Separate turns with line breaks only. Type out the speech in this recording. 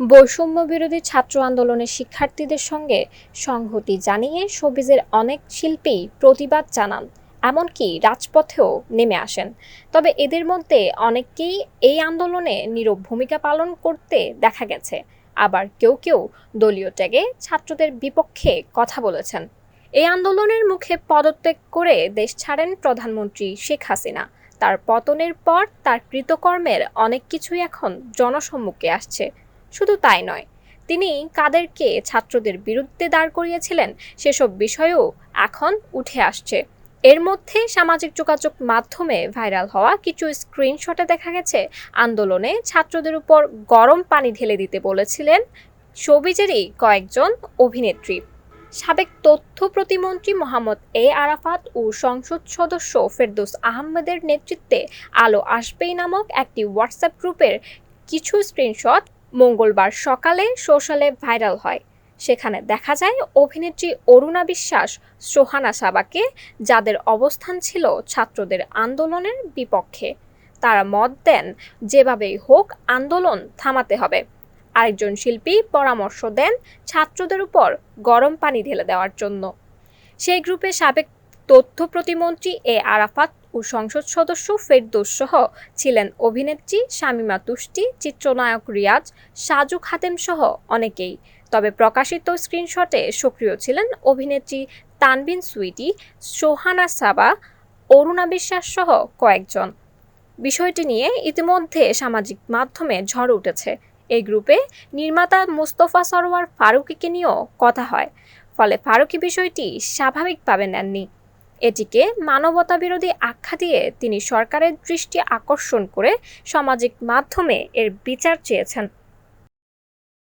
বৈষম্য বিরোধী ছাত্র আন্দোলনের শিক্ষার্থীদের সঙ্গে সংহতি জানিয়ে শোবিজের অনেক শিল্পী প্রতিবাদ জানান, এমনকি রাজপথেও নেমে আসেন। তবে এদের মধ্যে অনেককেই এই আন্দোলনে নীরব ভূমিকা পালন করতে দেখা গেছে। আবার কেউ কেউ দলীয় ত্যাগে ছাত্রদের বিপক্ষে কথা বলেছেন। এই আন্দোলনের মুখে পদত্যাগ করে দেশ ছাড়েন প্রধানমন্ত্রী শেখ হাসিনা। তার পতনের পর তার কৃতকর্মের অনেক কিছুই এখন জনসম্মুখে আসছে। শুধু তাই নয়, তিনি কাদেরকে ছাত্রদের বিরুদ্ধে দাঁড় করিয়েছিলেন সেসব বিষয়েও এখন উঠে আসছে। এর মধ্যে সামাজিক যোগাযোগ মাধ্যমে ভাইরাল হওয়া কিছু স্ক্রিনশটে দেখা গেছে, আন্দোলনে ছাত্রদের উপর গরম পানি ঢেলে দিতে বলেছিলেন শোবিজেরই কয়েকজন অভিনেত্রী। সাবেক তথ্য প্রতিমন্ত্রী মোহাম্মদ এ আরাফাত ও সংসদ সদস্য ফেরদৌস আহমেদের নেতৃত্বে আলো আসবেই নামক একটি হোয়াটসঅ্যাপ গ্রুপের কিছু স্ক্রিনশট মঙ্গলবার সকালে সোশ্যালে ভাইরাল হয়। সেখানে দেখা যায় অভিনেত্রী অরুণা বিশ্বাস, সোহানা সাবাকে, যাদের অবস্থান ছিল ছাত্রদের আন্দোলনের বিপক্ষে। তারা মত দেন, যেভাবেই হোক আন্দোলন থামাতে হবে। আরেকজন শিল্পী পরামর্শ দেন ছাত্রদের উপর গরম পানি ঢেলে দেওয়ার জন্য। সেই গ্রুপে সাবেক তথ্য প্রতিমন্ত্রী এ আরাফাত ও সংসদ সদস্য ফেরদৌস সহ ছিলেন অভিনেত্রী শামিমা তুষ্টি, চিত্রনায়ক রিয়াজ, সাজু খাতেম সহ অনেকেই। তবে প্রকাশিত স্ক্রিনশটে সক্রিয় ছিলেন অভিনেত্রী তানবিন সুইটি, সোহানা সাবা, অরুণা বিশ্বাস সহ কয়েকজন। বিষয়টি নিয়ে ইতিমধ্যে সামাজিক মাধ্যমে ঝড় উঠেছে। এই গ্রুপে নির্মাতা মুস্তফা সরোয়ার ফারুকিকে নিয়েও কথা হয়। ফলে ফারুকি বিষয়টি স্বাভাবিকভাবে নেননি। এটিকে মানবতাবিরোধী আখ্যা দিয়ে তিনি সরকারের দৃষ্টি আকর্ষণ করে সামাজিক মাধ্যমে এর বিচার চেয়েছেন।